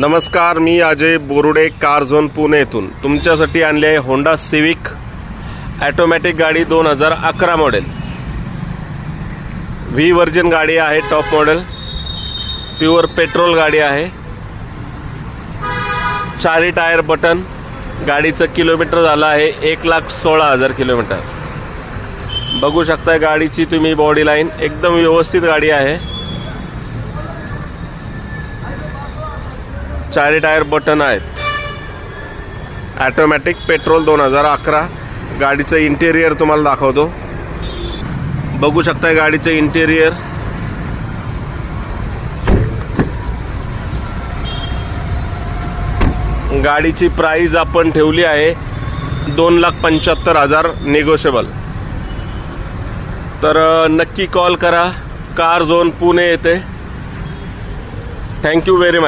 नमस्कार मी Ajay Borude car zone Pune येथून तुमच्यासाठी आणली आहे होंडा सिविक ॲटोमॅटिक गाडी दोन हजार अकरा मॉडेल. व्ही वर्जन गाडी आहे टॉप मॉडेल. प्युअर पेट्रोल गाडी आहे. चारी टायर बटन. गाडीचं किलोमीटर झालं आहे एक लाख सोळा हजार किलोमीटर. बघू शकताय गाडीची तुम्ही बॉडी लाईन एकदम व्यवस्थित गाडी आहे. चारी टायर बटन आहेत. ॲटोमॅटिक पेट्रोल दोन हजार अकरा. गाडीचं इंटेरियर तुम्हाला दाखवतो. बघू शकताय गाडीचं इंटेरियर गाडीची प्राईज आपण ठेवली आहे दोन लाख पंच्याहत्तर हजार निगोशिएबल तर नक्की कॉल करा. कार झोन पुणे येते. Thank you very much